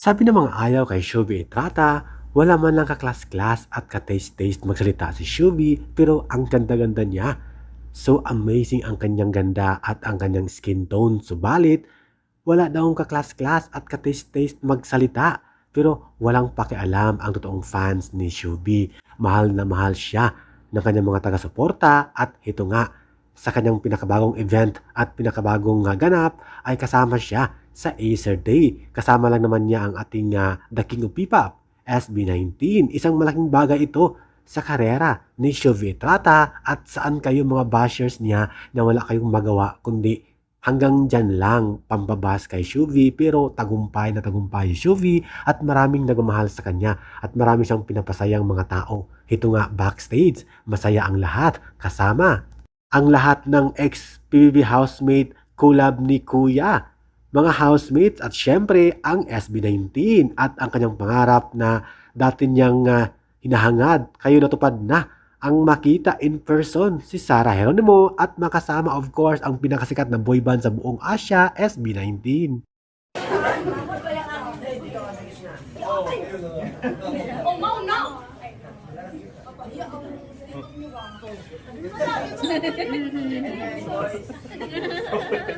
Sabi ng mga ayaw kay Shubi Etrata, wala man lang kaklas-klas at ka-taste-taste magsalita si Shubi pero ang ganda-ganda niya. So amazing ang kanyang ganda at ang kanyang skin tone. Subalit, wala daw kaklas-klas at ka-taste-taste magsalita pero walang pakialam ang totoong fans ni Shubi. Mahal na mahal siya ng kanyang mga taga-suporta at ito nga, sa kanyang pinakabagong event at pinakabagong uh, ganap ay kasama siya sa Acer Day. Kasama lang naman niya ang ating uh, The King of P-Pop, SB19. Isang malaking bagay ito sa karera ni Shuvi Etrata at saan kayo mga bashers niya na wala kayong magawa kundi hanggang dyan lang pambabas kay Shuvi pero tagumpay na tagumpay si Shuvi at maraming nagmamahal sa kanya at marami siyang pinapasayang mga tao. Ito nga backstage, masaya ang lahat kasama ang lahat ng ex-PBB housemate collab ni Kuya, mga housemates at syempre ang SB19 at ang kanyang pangarap na dati niyang ah, hinahangad kayo natupad na ang makita in person si Sarah Geronimo at makasama of course ang pinakasikat na boy band sa buong Asia, SB19. Oh, mauna! Thank you.